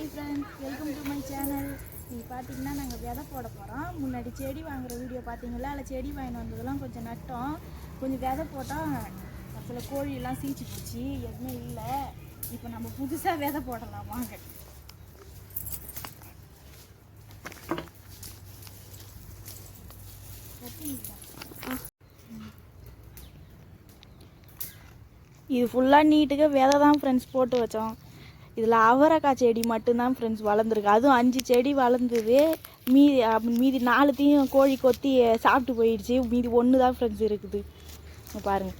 Hi friends welcome to my channel நீங்கள் பார்த்தீங்கன்னா நாங்கள் விதை போட போகிறோம் முன்னாடி செடி வாங்குகிற வீடியோ பார்த்தீங்களா அதில் செடி வாங்கிட்டு வந்ததெல்லாம் கொஞ்சம் நட்டோம். கொஞ்சம் விதை போட்டால் சில கோழியெல்லாம் சீச்சு போச்சு எதுவுமே இல்லை. இப்போ நம்ம புதுசாக விதை போடலாம். வாங்க. இது ஃபுல்லாக நீட்டுக்கு விதை தான் ஃப்ரெண்ட்ஸ் போட்டு வச்சோம். இதில் அவரைக்காய் செடி மட்டும்தான் ஃப்ரெண்ட்ஸ் வளர்ந்துருக்கு. அதுவும் அஞ்சு செடி வளர்ந்தது. மீதி மீதி நாலுத்தையும் கோழி கொத்தி சாப்பிட்டு போயிடுச்சு. மீதி ஒன்று தான் ஃப்ரெண்ட்ஸ் இருக்குது. பாருங்கள் பாருங்க.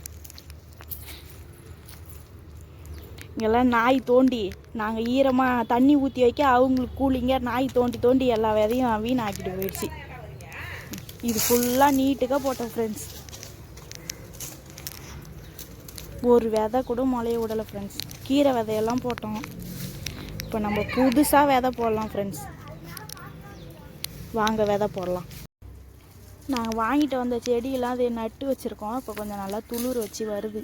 இங்கெல்லாம் நாய் தோண்டி நாங்கள் ஈரமாக தண்ணி ஊற்றி வைக்க அவங்களுக்கு கூலிங்காக நாய் தோண்டி தோண்டி எல்லா விதையும் வீணாக்கிட்டு போயிடுச்சு. இது ஃபுல்லாக நீட்டுக்காக போட்டோம் ஃப்ரெண்ட்ஸ் ஒரு விதை கூட முளைய விடலை ஃப்ரெண்ட்ஸ் கீரை விதையெல்லாம் போட்டோம். இப்போ நம்ம புதுசாக விதை போடலாம் ஃப்ரெண்ட்ஸ் வாங்க விதை போடலாம். நாங்கள் வாங்கிட்டு வந்த செடியெல்லாம் அதை நட்டு வச்சுருக்கோம். இப்போ கொஞ்சம் நல்லா துளிர் வச்சு வருது.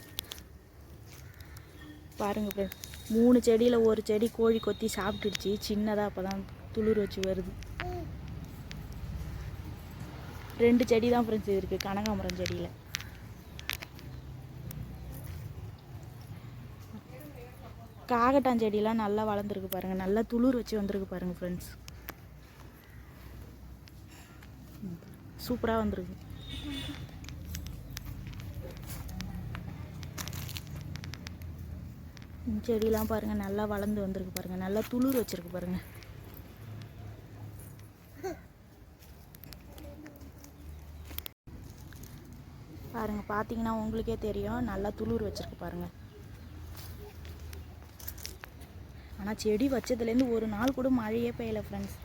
பாருங்கள் ஃப்ரெண்ட்ஸ் மூணு செடியில் ஒரு செடி கோழி கொத்தி சாப்பிட்டுடுச்சு. சின்னதாக அப்போ தான் துளிர் வச்சு வருது. ரெண்டு செடி தான் ஃப்ரெண்ட்ஸ் இருக்குது கனகாமரம் செடியில். காகட்டான் செடியெல்லாம் நல்லா வளர்ந்துருக்கு பாருங்கள் நல்லா துளிர் வச்சு வந்திருக்கு பாருங்கள் ஃப்ரெண்ட்ஸ் சூப்பராக வந்திருக்கு. செடியெலாம் பாருங்கள் நல்லா வளர்ந்து வந்திருக்கு பாருங்கள் நல்லா துளிர் வச்சுருக்கு பாருங்கள் பாருங்கள் பார்த்தீங்கன்னா உங்களுக்கே தெரியும். நல்லா துளிர் வச்சுருக்கு பாருங்கள் ஆனால் செடி வச்சதுலேருந்து ஒரு நாள் கூட மழையே பெய்யலை ஃப்ரெண்ட்ஸ்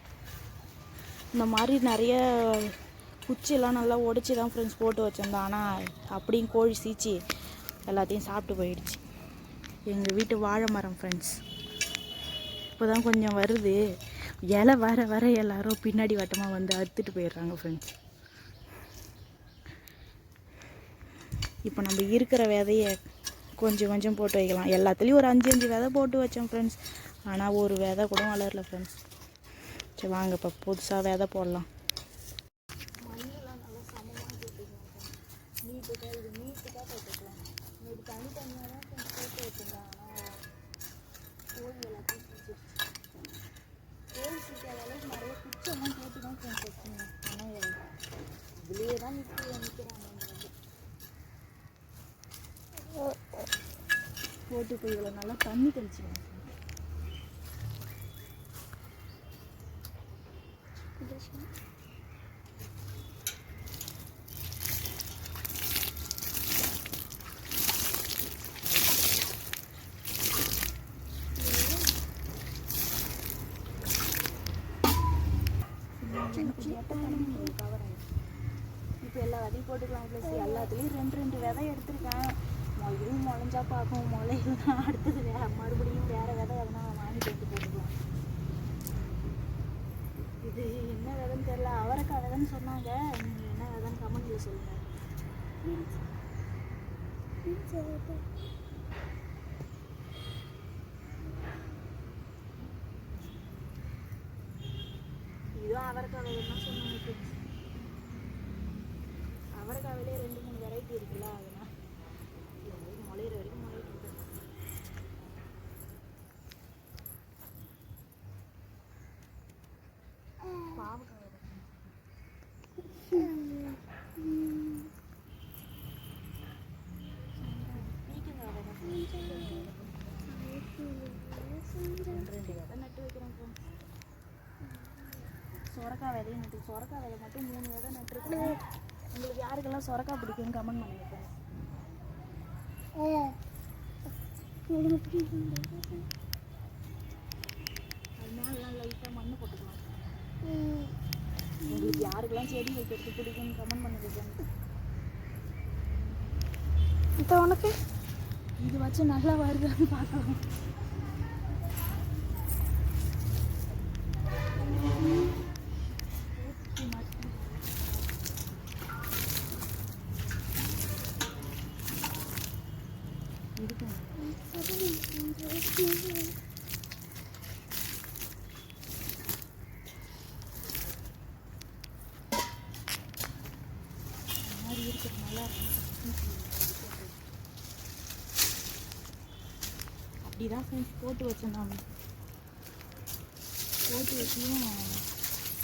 இந்த மாதிரி நிறைய குச்சியெல்லாம் நல்லா உடச்சி தான் ஃப்ரெண்ட்ஸ் போட்டு வச்சுருந்தோம். ஆனால் அப்படியும் கோழி சீச்சி எல்லாத்தையும் சாப்பிட்டு போயிடுச்சு. எங்கள் வீட்டு வாழை மரம் ஃப்ரெண்ட்ஸ் இப்போ தான் கொஞ்சம் வருது. இலை வர வர எல்லாரும் பின்னாடி வட்டமாக வந்து அறுத்துட்டு போயிடுறாங்க ஃப்ரெண்ட்ஸ் இப்போ நம்ம இருக்கிற விதையை கொஞ்சம் கொஞ்சம் போட்டு வைக்கலாம். எல்லாத்துலேயும் ஒரு அஞ்சு அஞ்சு விதை போட்டு வச்சோம் ஃப்ரெண்ட்ஸ் ஆனால் ஒரு விதை கூட வளரல ஃப்ரெண்ட்ஸ் சரி வாங்க இப்போ புதுசாக விதை போடலாம். தான் போட்டு போய் இவ்வளோ நல்லா தண்ணி தெளிச்சுக்கணும். இப்போ எல்லா விதையும் போட்டுக்கலாம் ப்ளஸ் எல்லாத்துலேயும் ரெண்டு ரெண்டு விதை எடுத்திருக்கேன். மொழியும் முளைஞ்சா பார்க்கும் முளையில்னா அடுத்தது வேற மறுபடியும் வேற விதை எதனா வாங்கிட்டு வந்து போட்டு தெரியல. அவரைக்காய் விதைன்னு சொன்னாங்க. நீங்கள் என்ன விதைன்னு கமெண்ட்ல சொல்லுங்கள் இதுவும் அவரைக்காய் விதைன்னு சொன்னாங்க friends. அவரைக்காவிலே ரெண்டு மூணு வெரைட்டி இருக்குல்ல அதனால் இது முளையிற வரைக்கும் முளையிட்டு இருக்கு. பாவக்காய் விதை. பீக்கங்காய் விதை. ரெண்டு ரெண்டு விதை நட்டு வைக்கிறோம் friends. சொரக்காய் விதை மட்டும் மூணு விதை நட்டுருக்கேன் உங்களுக்கு யாருக்கெல்லாம் சொரக்காய் பிடிக்கும்னு கமெண்ட் friends. அது மேலாம் லைட்டாக மண்ணு போட்டுக்கலாம் உங்களுக்கு யாருக்கெல்லாம் செடி வைக்கிறது பிடிக்கும்னு கமெண்ட் friends. இப்போ உனக்கு இது வச்சு நல்லா வருதான்னு பார்க்கலாம் கொஞ்சம் நல்லா அப்படி ஃப்ரெண்ட்ஸ் போட்டு வச்சேன் நான். போட்டு வச்சியும்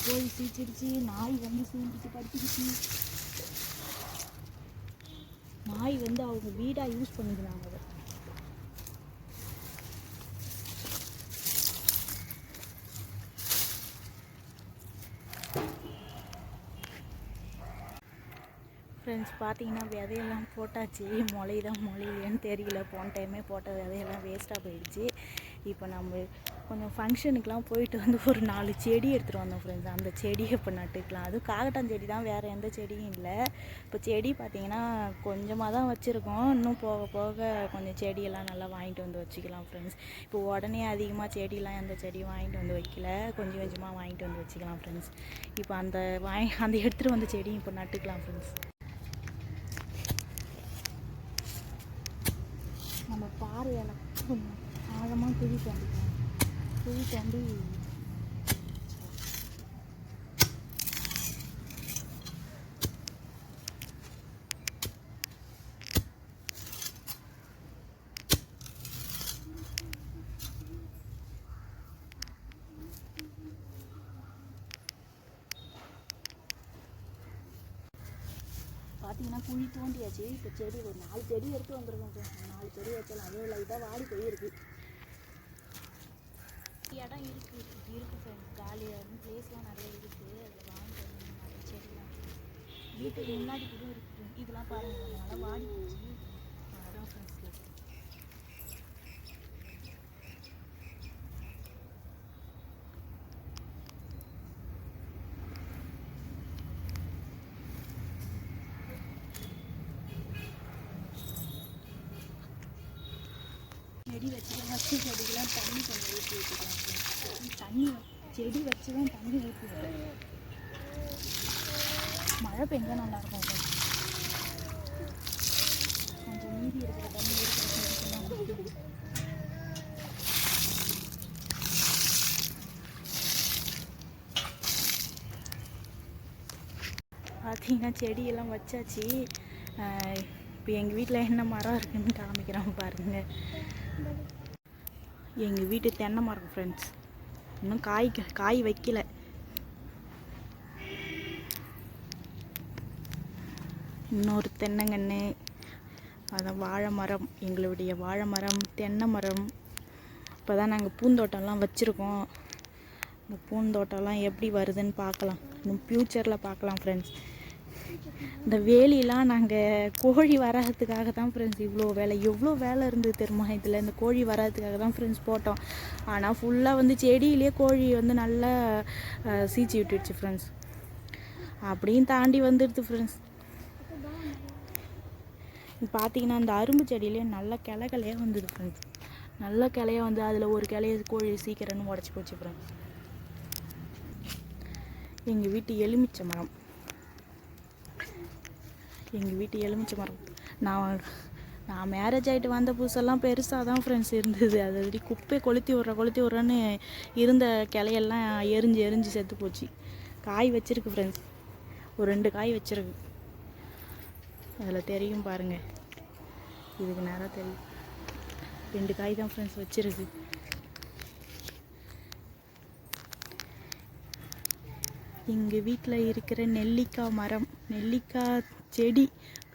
போய் சீச்சிருச்சு நாய் வந்து சூழ்ந்துச்சு படுத்துக்கிச்சு நாய் வந்து அவங்க வீடாக யூஸ் பண்ணிக்கிறாங்க அதை ஃப்ரெண்ட்ஸ் பார்த்தீங்கன்னா விதையெல்லாம் போட்டாச்சு. முளையுதான் முளையிலையான்னு தெரியல. போன டைமே போட்ட விதையெல்லாம் வேஸ்ட்டாக போயிடுச்சு. இப்போ நம்ம கொஞ்சம் ஃபங்க்ஷனுக்குலாம் போயிட்டு வந்து ஒரு நாலு செடி எடுத்துகிட்டு வந்தோம் ஃப்ரெண்ட்ஸ். அந்த செடியை இப்போ நட்டுக்கலாம். அதுவும் காகட்டான் செடி தான். வேறு எந்த செடியும் இல்லை. இப்போ செடி பார்த்தீங்கன்னா கொஞ்சமாக தான் வச்சுருக்கோம். இன்னும் போக போக கொஞ்சம் செடியெல்லாம் நல்லா வாங்கிட்டு வந்து வச்சுக்கலாம் ஃப்ரெண்ட்ஸ். இப்போ உடனே அதிகமாக செடியெலாம் எந்த செடியும் வாங்கிட்டு வந்து வைக்கல. கொஞ்சம் கொஞ்சமாக வாங்கிட்டு வந்து வச்சுக்கலாம் ஃப்ரெண்ட்ஸ். இப்போ அந்த வாங்கி அந்த எடுத்துகிட்டு வந்த செடியும் இப்போ நட்டுக்கலாம் ஃப்ரெண்ட்ஸ். பாறை பாறையில் ஆழமாக குழி தோண்டிக்கலாம் குழி தோண்டி பார்த்தீங்கன்னா குழி தோண்டியாச்சு. இப்போ செடி ஒரு நாலு செடி எடுத்து வந்திருக்கோம். நாலு செடி வச்சாலும் அதே லைட்டாக வாடி போயிருக்கு. இடம் இருக்குது இருக்குது ஃப்ரெண்ட்ஸ் காலியாக பிளேஸ்லாம் நிறைய இருக்குது அதில் வாங்கிட்டு நிறைய செடிலாம். வீட்டுக்கு முன்னாடி கூட இருக்குது இதெல்லாம் பாருங்கள் நல்லா வாடி போச்சு அதான் ஃப்ரெண்ட்ஸ் செடி வச்சு வச்சு செடிக்கெல்லாம் தண்ணி கொஞ்சம் ஊற்றி வச்சுக்கலாம் தண்ணி செடி வச்சு தான் தண்ணி ஊற்றி மழை பெஞ்சா நல்லா இருக்கும் கொஞ்சம். மீதி இருக்கிற தண்ணி இருக்கிற ஊற்றி பார்த்தீங்கன்னா செடியெல்லாம் வச்சாச்சு இப்போ எங்கள் வீட்டில் என்ன மரம் இருக்குன்னு காமிக்கிறோம் பாருங்கள் எங்கள் வீட்டு தென்னை மரம் ஃப்ரெண்ட்ஸ் இன்னும் காய் காய் வைக்கல. இன்னொரு தென்னங்கன்று அதான் வாழை மரம் எங்களுடைய வாழை மரம் தென்னை மரம். இப்போ தான் நாங்கள் பூந்தோட்டம்லாம் வச்சுருக்கோம். இந்த பூந்தோட்டம்லாம் எப்படி வருதுன்னு பார்க்கலாம். இன்னும் ஃப்யூச்சரில் பார்க்கலாம் ஃப்ரெண்ட்ஸ் இந்த வேலிலாம் நாங்கள் கோழி வராததுக்காக தான் ஃப்ரெண்ட்ஸ் இவ்வளோ வேலை எவ்வளோ வேலை இருந்தது தெரியுமா இதில்? இந்த கோழி வராததுக்காக தான் ஃப்ரெண்ட்ஸ் போட்டோம். ஆனால் ஃபுல்லாக வந்து செடியிலே கோழி வந்து நல்லா சீச்சி விட்டுடுச்சு ஃப்ரெண்ட்ஸ் அப்படியும் தாண்டி வந்துடுது ஃப்ரெண்ட்ஸ் பார்த்தீங்கன்னா அந்த அரும்பு செடியிலே நல்ல கிளை கிளையாக வந்தது ஃப்ரெண்ட்ஸ் நல்ல கிளையா வந்து அதில் ஒரு கிளைய கோழி சீக்கிரம்னு உடச்சி போச்சு ஃப்ரெண்ட்ஸ் எங்கள் வீட்டு எலுமிச்சை மரம். எங்கள் வீட்டு எலுமிச்சை மரம். நான் நான் மேரேஜ் ஆகிட்டு வந்த புதுசெல்லாம் பெருசாக தான் ஃப்ரெண்ட்ஸ் இருந்தது. அது அப்படி குப்பை கொளுத்தி விட்ற கொளுத்தி விட்றேன்னு இருந்த கிளையெல்லாம் எரிஞ்சு எரிஞ்சு செத்து போச்சு. காய் வச்சுருக்கு ஃப்ரெண்ட்ஸ் ஒரு ரெண்டு காய் வச்சிருக்கு. அதில் தெரியும் பாருங்கள் இதுக்கு நேராக தெரியும். ரெண்டு காய் தான் ஃப்ரெண்ட்ஸ் வச்சுருக்கு. எங்கள் வீட்டில் இருக்கிற நெல்லிக்காய் மரம். நெல்லிக்காய் செடி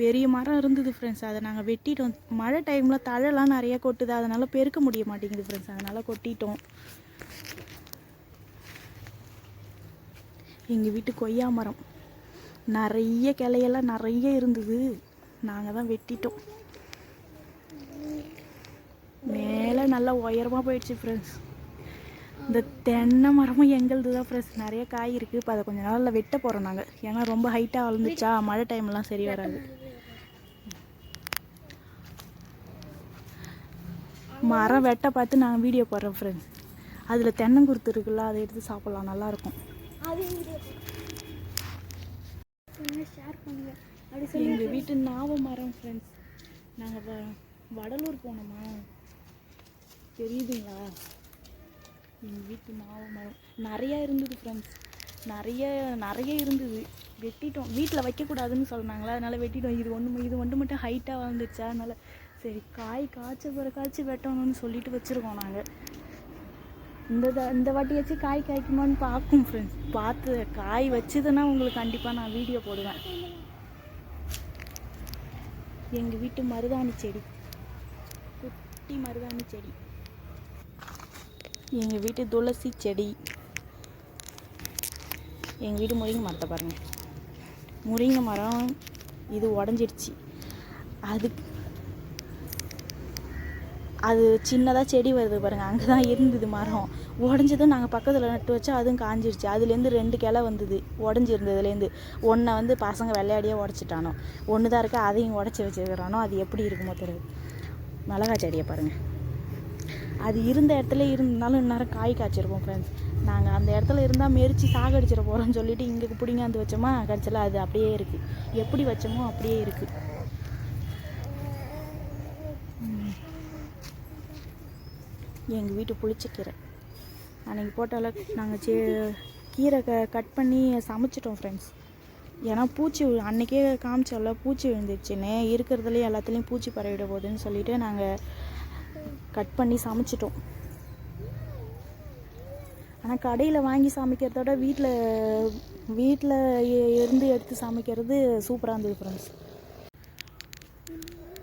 பெரிய மரம் இருந்தது ஃப்ரெண்ட்ஸ் அதை நாங்கள் வெட்டிட்டோம். மழை டைமில் தழைலாம் நிறைய கொட்டுது. அதனால் பெருக்க முடிய மாட்டேங்குது ஃப்ரெண்ட்ஸ் அதனால் கொட்டிட்டோம். எங்கள் வீட்டு கொய்யா மரம். நிறைய கிளையெல்லாம் நிறைய இருந்தது. நாங்கள் தான் வெட்டிட்டோம். மேலே நல்லா உயரமாக போயிடுச்சு ஃப்ரெண்ட்ஸ் இந்த தென்னை மரமும் எங்களுது தான் ஃப்ரெண்ட்ஸ் நிறைய காய் இருக்குது இப்போ அதை கொஞ்சம் நாளில் வெட்ட போகிறோம் நாங்கள் ஏன்னா ரொம்ப ஹைட்டாக வளர்ந்துச்சா மழை டைம்லாம் சரி வராது. மரம் வெட்ட பார்த்து நாங்கள் வீடியோ போடுறோம் ஃப்ரெண்ட்ஸ் அதில் தென்னங்குருத்து இருக்குல்ல அதை எடுத்து சாப்பிட்லாம். நல்லாயிருக்கும். எங்கள் வீட்டு நாவ மரம் ஃப்ரெண்ட்ஸ் நாங்கள் வடலூர் போனோமா? தெரியுதுங்களா? எங்கள் வீட்டு மாவு மரம். நிறையா இருந்தது ஃப்ரெண்ட்ஸ் நிறைய நிறைய இருந்தது. வெட்டிட்டோம். வீட்டில் வைக்கக்கூடாதுன்னு சொன்னாங்களா? அதனால் வெட்டிட்டோம். இது ஒன்று இது ஒன்று மட்டும் ஹைட்டாக வளர்ந்துச்சா அதனால் சரி காய் காய்ச்ச பிறகாச்சும் வெட்டணும்னு சொல்லிட்டு வச்சுருக்கோம் நாங்கள் இந்த இந்த வாட்டியாச்சும் காய் காய்க்குமான்னு பார்க்கும் ஃப்ரெண்ட்ஸ் பார்த்து காய் வச்சதுன்னா உங்களுக்கு கண்டிப்பாக நான் வீடியோ போடுவேன். எங்கள் வீட்டு மருதாணி செடி. குட்டி மருதாணி செடி. எங்கள் வீட்டு துளசி செடி. எங்கள் வீட்டு முருங்கை மரத்தை பாருங்கள் முருங்கை மரம் இது உடஞ்சிடுச்சு. அது அது சின்னதாக செடி வருது பாருங்கள் அங்கே தான் இருந்தது மரம். உடஞ்சதும் நாங்கள் பக்கத்தில் நட்டு வச்சா அதுவும் காஞ்சிருச்சு. அதுலேருந்து ரெண்டு கிளை வந்தது. உடஞ்சிருந்ததுலேருந்து ஒன்றை வந்து பசங்க விளையாடியே உடச்சிட்டானோ. ஒன்று தான் இருக்கா. அதையும் உடச்சி வச்சுருக்கிறானோ. அது எப்படி இருக்குமோ தெரியுது மிளகா செடியை பாருங்கள் அது இருந்த இடத்துல இருந்தாலும் இந்நேரம் காய் காய்ச்சிருப்போம் ஃப்ரெண்ட்ஸ் நாங்கள் அந்த இடத்துல இருந்தால் மெரிச்சு சாகடிச்சிட போகிறோம்னு சொல்லிட்டு இங்கே பிடிங்காந்து வச்சோமா கடைசியில் அது அப்படியே இருக்குது எப்படி வச்சோமோ அப்படியே இருக்குது எங்கள் வீட்டு புளிச்சக்கீரை அன்றைக்கி போட்டால நாங்கள் சே கீரை க கட் பண்ணி சமைச்சிட்டோம் ஃப்ரெண்ட்ஸ் ஏன்னா பூச்சி அன்றைக்கே அன்னைக்கே காமிச்சோம்ல பூச்சி விழுந்துருச்சுன்னு இருக்கிறதுலையும் எல்லாத்துலேயும் பூச்சி பரவிட போகுதுன்னு சொல்லிவிட்டு நாங்கள் கட் பண்ணி சமைச்சிட்டோம். ஆனால் கடையில் வாங்கி சமைக்கிறத விட வீட்டில் வீட்டில் இருந்து எடுத்து சமைக்கிறது சூப்பராக இருந்தது ஃப்ரெண்ட்ஸ்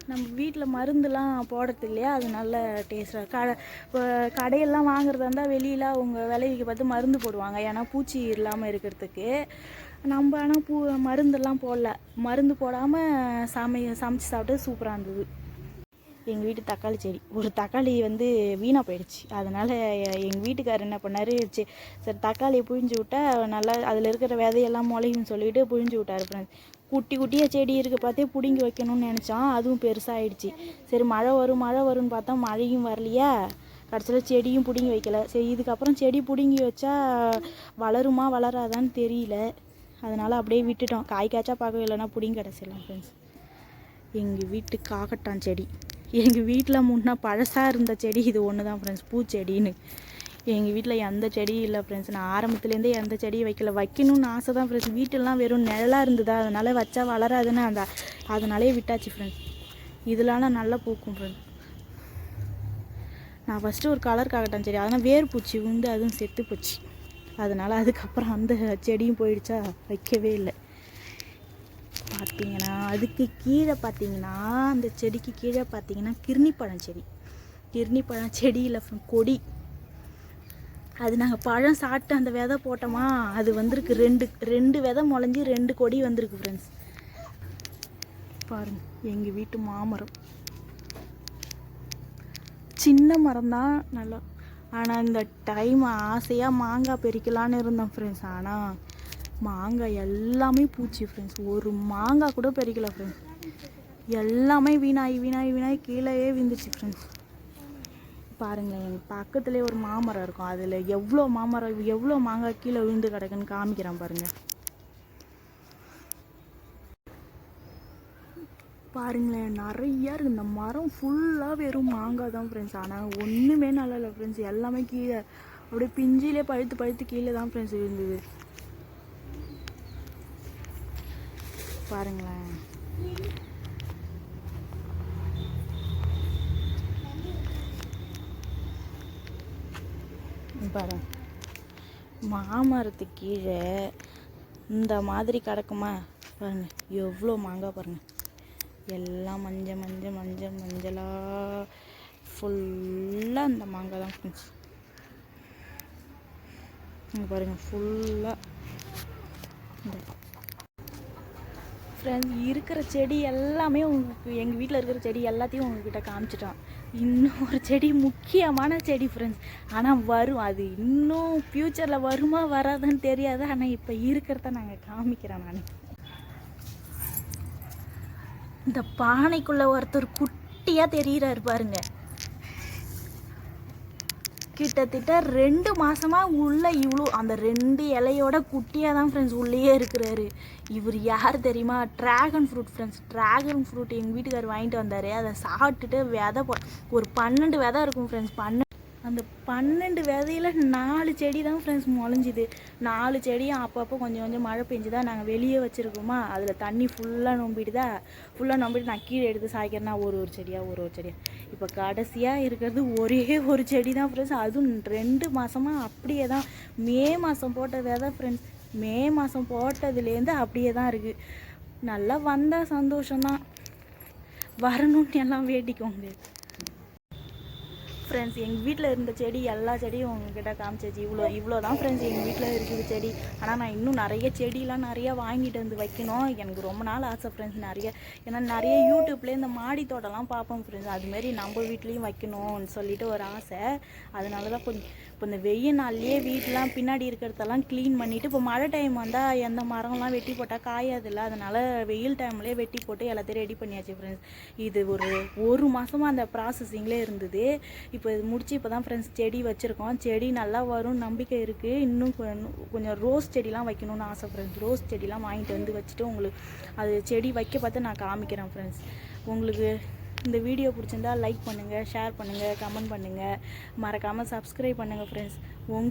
நம்ம வீட்டில் மருந்துலாம் போடுறது இல்லையா? அது நல்ல டேஸ்ட்டாக கடை இப்போ கடையெல்லாம் வாங்குறதா இருந்தால் வெளியில் அவங்க விளைவிக்க பார்த்து மருந்து போடுவாங்க. ஏன்னா பூச்சி இல்லாமல் இருக்கிறதுக்கு. நம்ம ஆனால் பூ மருந்தெல்லாம் போடல. மருந்து போடாமல் சமை சமைச்சு சாப்பிட்டு சூப்பராக இருந்தது. எங்கள் வீட்டு தக்காளி செடி. ஒரு தக்காளி வந்து வீணாக போயிடுச்சு. அதனால் எங்கள் வீட்டுக்காரர் என்ன பண்ணார் சரி சரி தக்காளியை புழிஞ்சு விட்டா நல்லா அதில் இருக்கிற விதையெல்லாம் முளையும்னு சொல்லிட்டு புழிஞ்சு விட்டாரு. ஃப்ரெண்ட்ஸ் குட்டி குட்டியாக செடி இருக்குது பார்த்தே பிடுங்கி வைக்கணும்னு நினச்சான். அதுவும் பெருசாகிடுச்சு சரி மழை வரும் மழை வரும்னு பார்த்தா மழையும் வரலையா? கடைசியில் செடியும் பிடுங்கி வைக்கல. சரி இதுக்கப்புறம் செடி பிடுங்கி வச்சா வளருமா வளராதான்னு தெரியல. அதனால் அப்படியே விட்டுட்டோம். காய் காய்ச்சா பார்க்கவே இல்லைன்னா பிடுங்கி கிடச்சிடலாம் ஃப்ரெண்ட்ஸ் எங்கள் வீட்டு காக்கட்டான் செடி. எங்கள் வீட்டில் முன்னே பழசாக இருந்த செடி இது ஒன்று தான் ஃப்ரெண்ட்ஸ் பூச்செடின்னு. எங்கள் வீட்டில் எந்த செடியும் இல்லை ஃப்ரெண்ட்ஸ் நான் ஆரம்பத்துலேருந்தே எந்த செடியும் வைக்கல. வைக்கணும்னு ஆசை தான் ஃப்ரெண்ட்ஸ் வீட்டெல்லாம் வெறும் நிழலாக இருந்ததா? அதனால் வச்சா வளராதுன்னு அந்த அதனாலே விட்டாச்சு ஃப்ரெண்ட்ஸ் இதெல்லாம் நல்லா பூக்கும் ஃப்ரெண்ட்ஸ் நான் ஃபஸ்ட்டு ஒரு கலர் காக்கட்டான் செடி. அதனால் வேர் பூச்சி உண்டு அதுவும் செத்து போச்சு. அதனால் அதுக்கப்புறம் அந்த செடியும் போயிடுச்சா? வைக்கவே இல்லை. பார்த்தீங்கன்னா அதுக்கு கீழே பார்த்தீங்கன்னா அந்த செடிக்கு கீழே பார்த்தீங்கன்னா கிர்ணிப்பழம் செடி. கிர்ணிப்பழம் செடியில் கொடி. அது நாங்கள் பழம் சாப்பிட்டு அந்த விதை போட்டோமா அது வந்திருக்கு ரெண்டு ரெண்டு விதை முளைஞ்சி ரெண்டு கொடி வந்திருக்கு ஃப்ரெண்ட்ஸ் பாருங்க எங்கள் வீட்டு மாமரம். சின்ன மரம் தான் நல்லா ஆனால் இந்த டைம் ஆசையாக மாங்காய் பறிக்கலான்னு இருந்தோம் ஃப்ரெண்ட்ஸ் ஆனால் மாங்காய் எல்லாமே பூச்சி ஃப்ரெண்ட்ஸ் ஒரு மாங்காய் கூட பெருக்கல ஃப்ரெண்ட்ஸ் எல்லாமே வீணாகி வீணாகி வீணாகி கீழேயே விழுந்துச்சு ஃப்ரெண்ட்ஸ் பாருங்களேன் எங்கள் பக்கத்துலேயே ஒரு மாமரம் இருக்கும். அதில் எவ்வளோ மாமரம் எவ்வளோ மாங்காய் கீழே விழுந்து கிடக்குன்னு காமிக்கிறேன் பாருங்கள் பாருங்களேன் நிறையா இருக்குது இந்த மரம் ஃபுல்லாக வெறும் மாங்காய் தான் ஃப்ரெண்ட்ஸ் ஆனால் ஒன்றுமே நல்லா இல்லை ஃப்ரெண்ட்ஸ் எல்லாமே கீழே அப்படியே பிஞ்சிலே பழுத்து பழுத்து கீழே தான் ஃப்ரெண்ட்ஸ் இருந்தது பாருங்களேன். பாருங்க மாமரத்துக்கு கீழே இந்த மாதிரி கிடக்குமா? பாருங்க எவ்வளோ மாங்காய் பாருங்க. எல்லாம் மஞ்சள் மஞ்சள் மஞ்சள். மஞ்சளாக ஃபுல்லாக இந்த மாங்காய் தான் ஃப்ரெண்ட்ஸ் இங்கே பாருங்கள் ஃபுல்லாக இந்த ஃப்ரெண்ட்ஸ் இருக்கிற செடி எல்லாமே உங்களுக்கு எங்கள் வீட்டில் இருக்கிற செடி எல்லாத்தையும் உங்ககிட்ட காமிச்சிட்டோம். இன்னும் ஒரு செடி முக்கியமான செடி ஃப்ரெண்ட்ஸ் ஆனால் வரும். அது இன்னும் ஃப்யூச்சரில் வருமா வராதுன்னு தெரியாது. ஆனால் இப்போ இருக்கிறத நாங்கள் காமிக்கிறோம் நான். இந்த பானைக்குள்ளே ஒருத்தர் குட்டியாக தெரிகிறாரு பாருங்கள் கிட்டத்தட்ட ரெண்டு மாசமா உள்ள இவ்வளோ அந்த ரெண்டு இலையோட குட்டியாக தான் ஃப்ரெண்ட்ஸ் உள்ளேயே இருக்கிறாரு. இவர் யார் தெரியுமா? Dragon fruit friends dragon fruit எங்கள் வீட்டுக்கார் வாங்கிட்டு வந்தார். அதை சாப்பிட்டுட்டு விதை போ ஒரு பன்னெண்டு விதை இருக்கும் ஃப்ரெண்ட்ஸ் பன்னெண்டு அந்த பன்னெண்டு விதையில் நாலு செடி தான் ஃப்ரெண்ட்ஸ் முளைஞ்சிது. நாலு செடியும் அப்பப்போ கொஞ்சம் கொஞ்சம் மழை பெஞ்சுதா நாங்கள் வெளியே வச்சுருக்கோமா? அதில் தண்ணி ஃபுல்லாக நம்பிடுதா? ஃபுல்லாக நம்பிட்டு நான் கீழே எடுத்து சாய்க்கிறேன்னா ஒரு ஒரு செடியாக ஒரு ஒரு செடியாக இப்போ கடைசியாக இருக்கிறது ஒரே ஒரு செடி தான் ஃப்ரெண்ட்ஸ் அதுவும் ரெண்டு மாதமாக அப்படியே தான். மே மாதம் போட்ட விதை ஃப்ரெண்ட்ஸ் மே மாதம் போட்டதுலேருந்து அப்படியே தான் இருக்குது நல்லா வந்தால் சந்தோஷம்தான் வரணும்னு எல்லாம் வேட்டிக்கோங்க ஃப்ரெண்ட்ஸ் எங்கள் வீட்டில் இருந்த செடி எல்லா செடியும் உங்ககிட்ட காமிச்சிச்சு இவ்வளோ இவ்வளோ தான் ஃப்ரெண்ட்ஸ் எங்கள் வீட்டில் இருக்குது செடி. ஆனால் நான் இன்னும் நிறைய செடிலாம் நிறையா வாங்கிட்டு வந்து வைக்கணும். எனக்கு ரொம்ப நாள் ஆசை ஃப்ரெண்ட்ஸ் நிறைய. ஏன்னா நிறைய யூடியூப்லேயே இந்த மாடி தோட்டம்லாம் பார்ப்போம் ஃப்ரெண்ட்ஸ் அதுமாரி நம்ம வீட்லேயும் வைக்கணும்னு சொல்லிட்டு ஒரு ஆசை. அதனால தான் கொஞ்சம் இப்போ இந்த வெயில் நாள்லேயே வீட்டெலாம் பின்னாடி இருக்கிறதெல்லாம் க்ளீன் பண்ணிவிட்டு இப்போ மழை டைம் வந்தால் எந்த மரம்லாம் வெட்டி போட்டால் காயாதில்ல. அதனால் வெயில் டைம்லேயே வெட்டி போட்டு எல்லாத்தையும் ரெடி பண்ணியாச்சு ஃப்ரெண்ட்ஸ் இது ஒரு ஒரு மாதமாக அந்த ப்ராசஸிங்லேயே இருந்தது. இப்போ இது முடிச்சு இப்போ தான் ஃப்ரெண்ட்ஸ் செடி வச்சுருக்கோம். செடி நல்லா வரும் நம்பிக்கை இருக்குது இன்னும் கொஞ்சம் ரோஸ் செடிலாம் வைக்கணும்னு ஆசை ஃப்ரெண்ட்ஸ் ரோஸ் செடிலாம் வாங்கிட்டு வந்து வச்சுட்டு உங்களுக்கு அது செடி வைக்க பார்த்து நான் காமிக்கிறேன் ஃப்ரெண்ட்ஸ் உங்களுக்கு இந்த வீடியோ பிடிச்சிருந்தா லைக் பண்ணுங்கள் ஷேர் பண்ணுங்கள் கமெண்ட் பண்ணுங்கள் மறக்காமல் சப்ஸ்கிரைப் பண்ணுங்கள் ஃப்ரெண்ட்ஸ் உங்